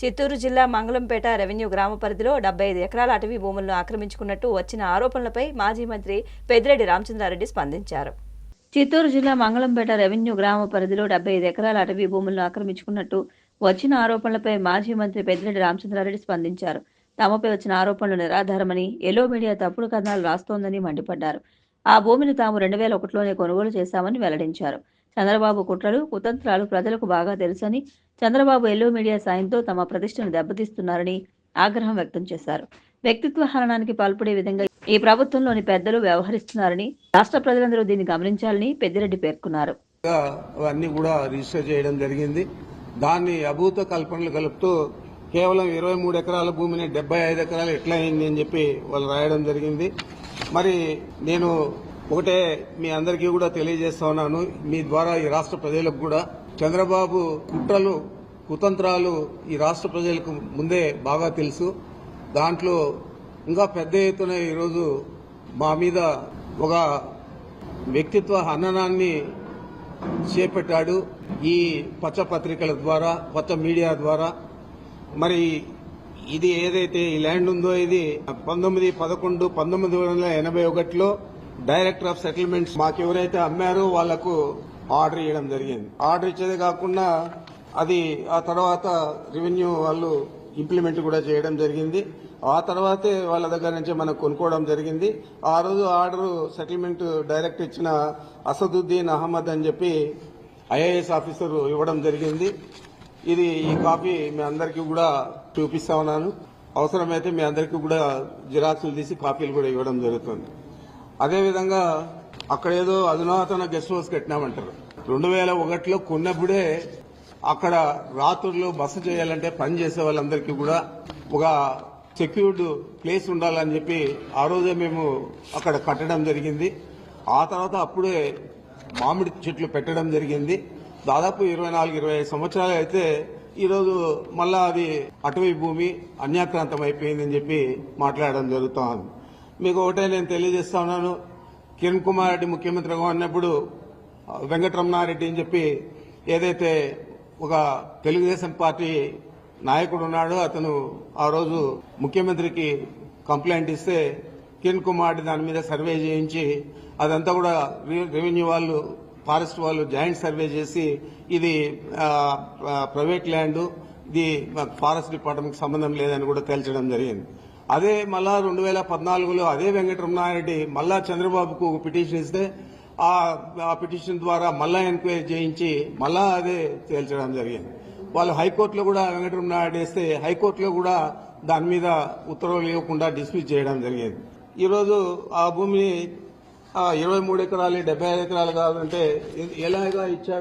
చిత్తూరు జిల్లా మంగళంపేట రెవెన్యూ గ్రామ పరిధిలో డెబ్బై ఐదు ఎకరాల అటవీ భూములను ఆక్రమించుకున్నట్టు వచ్చిన ఆరోపణలపై మాజీ మంత్రి పెద్దిరెడ్డి రామచంద్రారెడ్డి స్పందించారు. చిత్తూరు జిల్లా మంగళంపేట రెవెన్యూ గ్రామ పరిధిలో డెబ్బై ఐదు ఎకరాల అటవీ భూములను ఆక్రమించుకున్నట్టు వచ్చిన ఆరోపణలపై మాజీ మంత్రి పెద్దిరెడ్డి రామచంద్రారెడ్డి స్పందించారు. తమపై వచ్చిన ఆరోపణలు నిరాధారమని ఎలో మీడియా తప్పుడు కథనాలు రాస్తోందని మండిపడ్డారు. ఆ భూమిని తాము రెండు వేల ఒకటిలోనే కొనుగోలు చేశామని వెల్లడించారు. చంద్రబాబు కుట్రలు కుతంత్రాలు ప్రజలకు బాగా తెలుసని చంద్రబాబు ఎల్లో మీడియా సాయంతో తమ ప్రతిష్టను దెబ్బతీస్తున్నారని ఆగ్రహం వ్యక్తం చేశారు. వ్యక్తిత్వ హరణానికి పాల్పడే విధంగా ఈ ప్రభుత్వంలోని పెద్దలు వ్యవహరిస్తున్నారని రాష్ట్ర ప్రజలందరూ దీన్ని గమనించాలని పెద్దిరెడ్డి పేర్కొన్నారు. అవన్నీ కూడా రిజిస్టర్ చేయడం జరిగింది. దాన్ని అభూత కల్పనలు కలుపుతూ కేవలం ఇరవై మూడు ఎకరాల భూమిని డెబ్బై ఐదు ఎకరాలు ఎట్లా అయింది అని చెప్పి వాళ్ళు రాయడం జరిగింది. మరి నేను ఒకటే మీ అందరికీ కూడా తెలియజేస్తా ఉన్నాను. మీ ద్వారా ఈ రాష్ట్ర ప్రజలకు కూడా చంద్రబాబు కుట్రలు కుతంత్రాలు ఈ రాష్ట్ర ప్రజలకు ముందే బాగా తెలుసు. దాంట్లో ఇంకా పెద్ద ఎత్తున ఈరోజు మా మీద ఒక వ్యక్తిత్వ హననాన్ని చేపట్టాడు ఈ పచ్చ పత్రికల ద్వారా పచ్చ మీడియా ద్వారా. మరి ఇది ఏదైతే ఈ ల్యాండ్ ఉందో ఇది పంతొమ్మిది పదకొండు పంతొమ్మిది వందల ఎనభై ఒకటిలో డైరెక్టర్ ఆఫ్ సెటిల్మెంట్స్ మాకు ఎవరైతే అమ్మారో వాళ్ళకు ఆర్డర్ ఇవ్వడం జరిగింది. ఆర్డర్ ఇచ్చేదే కాకుండా అది ఆ తర్వాత రెవెన్యూ వాళ్ళు ఇంప్లిమెంట్ కూడా చేయడం జరిగింది. ఆ తర్వాతే వాళ్ళ దగ్గర నుంచి మనం కొనుక్కోవడం జరిగింది. ఆ రోజు ఆర్డర్ సెటిల్మెంట్ డైరెక్ట్ ఇచ్చిన అసదుద్దీన్ అహ్మద్ అని చెప్పి ఐఏఎస్ ఆఫీసర్ ఇవ్వడం జరిగింది. ఇది ఈ కాపీ మీ అందరికీ కూడా చూపిస్తా ఉన్నాను. అవసరమైతే మీ అందరికీ కూడా జిరాక్సులు తీసి కాపీలు కూడా ఇవ్వడం జరుగుతుంది. అదేవిధంగా అక్కడ ఏదో అధునాతన గెస్ట్ హౌస్ కట్టినామంటారు. రెండు వేల ఒకటిలో కొన్నప్పుడే అక్కడ రాత్రుల్లో బస చేయాలంటే పని చేసే వాళ్ళందరికీ కూడా ఒక సెక్యూర్డ్ ప్లేస్ ఉండాలని చెప్పి ఆ రోజే మేము అక్కడ కట్టడం జరిగింది. ఆ తర్వాత అప్పుడే మామిడి చెట్లు పెట్టడం జరిగింది. దాదాపు ఇరవై నాలుగు ఇరవై ఐదు సంవత్సరాలు అయితే ఈరోజు మళ్ళా అది అటవీ భూమి అన్యాక్రాంతం అయిపోయిందని చెప్పి మాట్లాడడం జరుగుతా ఉంది మీకు ఒకటే నేను తెలియజేస్తా ఉన్నాను. కిరణ్ కుమార్ రెడ్డి ముఖ్యమంత్రిగా ఉన్నప్పుడు వెంకటరమణారెడ్డి అని చెప్పి ఏదైతే ఒక తెలుగుదేశం పార్టీ నాయకుడు ఉన్నాడో అతను ఆ రోజు ముఖ్యమంత్రికి కంప్లైంట్ ఇస్తే కిరణ్ కుమార్ రెడ్డి దాని మీద సర్వే చేయించి అదంతా కూడా రెవెన్యూ వాళ్ళు ఫారెస్ట్ వాళ్ళు జాయింట్ సర్వే చేసి ఇది ప్రైవేట్ ల్యాండ్ ఇది ఫారెస్ట్ డిపార్ట్మెంట్కి సంబంధం లేదని కూడా తేల్చడం జరిగింది. అదే మళ్ళా రెండు వేల పద్నాలుగులో అదే వెంకటరమణారెడ్డి మళ్ళా చంద్రబాబుకు ఒక పిటిషన్ ఇస్తే ఆ పిటిషన్ ద్వారా మళ్ళా ఎంక్వైరీ చేయించి మళ్ళా అదే తేల్చడం జరిగింది. వాళ్ళు హైకోర్టులో కూడా వెంకటరమణారెడ్డి వేస్తే హైకోర్టులో కూడా దాని మీద ఉత్తర్వులు ఇవ్వకుండా డిస్మిస్ చేయడం జరిగింది. ఈరోజు ఆ భూమిని ఇరవై మూడు ఎకరాలు డెబ్బై ఐదు ఎకరాలు కావాలంటే ఎలాగా ఇచ్చాడు?